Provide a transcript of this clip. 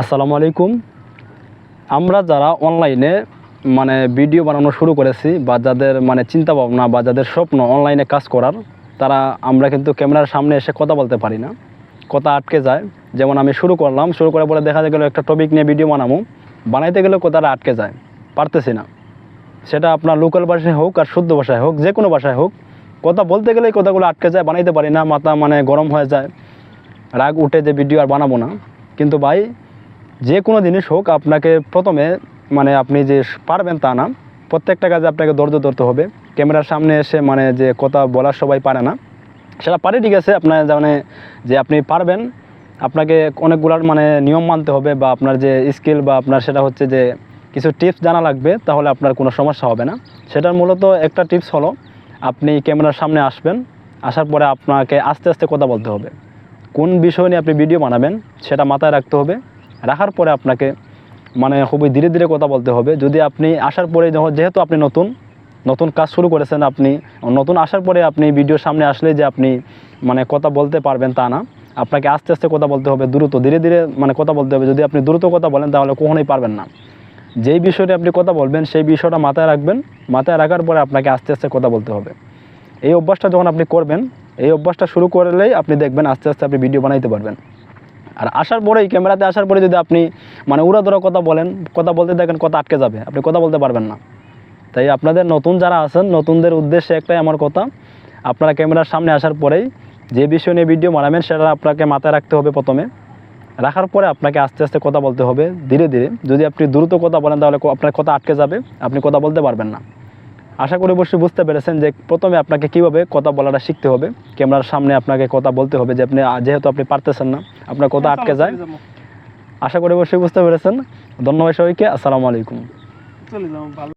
আসসালামু আলাইকুম। আমরা যারা অনলাইনে মানে ভিডিও বানানো শুরু করেছি বা যাদের মানে চিন্তা ভাবনা বা যাদের স্বপ্ন অনলাইনে কাজ করার, তারা, আমরা কিন্তু ক্যামেরার সামনে এসে কথা বলতে পারি না। কথা আটকে যায়। যেমন আমি শুরু করলাম, শুরু করার পরে দেখা গেলো একটা টপিক নিয়ে ভিডিও বানাবো। বানাইতে গেলে কথাটা আটকে যায়। পারতেছি না। সেটা আপনার লোকাল ভাষায় হোক আর শুদ্ধ ভাষায় হোক যে কোনো ভাষায় হোক। কথা বলতে গেলেই কথাগুলো আটকে যায়, বানাইতে পারি না, মাথা মানে গরম হয়ে যায়। রাগ উঠে যে ভিডিও আর বানাবো না। কিন্তু ভাই যে কোনো জিনিস হোক, আপনাকে প্রথমে মানে আপনি যে পারবেন তা না। প্রত্যেকটা কাজে আপনাকে ধৈর্য ধরতে হবে। ক্যামেরার সামনে এসে মানে যে কথা বলার সবাই পারে না। সেটা পারে ঠিক আছে, আপনার মানে যে আপনি পারবেন। আপনাকে অনেকগুলার মানে নিয়ম মানতে হবে বা আপনার যে স্কিল বা আপনার সেটা হচ্ছে যে কিছু টিপস জানা লাগবে, তাহলে আপনার কোনো সমস্যা হবে না। সেটার মূলত একটা টিপস হলো, আপনি ক্যামেরার সামনে আসবেন, আসার পরে আপনাকে আস্তে আস্তে কথা বলতে হবে। কোন বিষয় নিয়ে আপনি ভিডিও বানাবেন, সেটা মাথায় রাখতে হবে। রাখার পরে আপনাকে মানে খুবই ধীরে ধীরে কথা বলতে হবে। যদি আপনি আসার পরে যেহেতু আপনি নতুন নতুন কাজ শুরু করেছেন আপনি, নতুন আসার পরে আপনি ভিডিওর সামনে আসলে যে আপনি মানে কথা বলতে পারবেন তা না। আপনাকে আস্তে আস্তে কথা বলতে হবে দ্রুত, ধীরে ধীরে মানে কথা বলতে হবে। যদি আপনি দ্রুত কথা বলেন তাহলে কখনোই পারবেন না। যেই বিষয়টি আপনি কথা বলবেন সেই বিষয়টা মাথায় রাখবেন। মাথায় রাখার পরে আপনাকে আস্তে আস্তে কথা বলতে হবে। এই অভ্যাসটা যখন আপনি করবেন, এই অভ্যাসটা শুরু করলেই আপনি দেখবেন আস্তে আস্তে আপনি ভিডিও বানাইতে পারবেন। আর আসার পরেই, ক্যামেরাতে আসার পরে যদি আপনি মানে উড়াধরা কথা বলেন, কথা বলতে দেখেন কথা আটকে যাবে, আপনি কথা বলতে পারবেন না। তাই আপনাদের নতুন যারা আছেন, নতুনদের উদ্দেশ্যে একটাই আমার কথা, আপনারা ক্যামেরার সামনে আসার পরেই যে বিষয় নিয়ে ভিডিও বানাবেন, সেটা আপনাকে মাথায় রাখতে হবে প্রথমে। রাখার পরে আপনাকে আস্তে আস্তে কথা বলতে হবে, ধীরে ধীরে। যদি আপনি দ্রুত কথা বলেন, তাহলে আপনার কথা আটকে যাবে, আপনি কথা বলতে পারবেন না। আশা করি অবশ্যই বুঝতে পেরেছেন যে প্রথমে আপনাকে কীভাবে কথা বলাটা শিখতে হবে। ক্যামেরার সামনে আপনাকে কথা বলতে হবে যে আপনি যেহেতু আপনি পারতেছেন না আপনার কথা আটকে যায়। আশা করি অবশ্যই বুঝতে পেরেছেন। ধন্যবাদ সবাইকে আসসালামু আলাইকুম।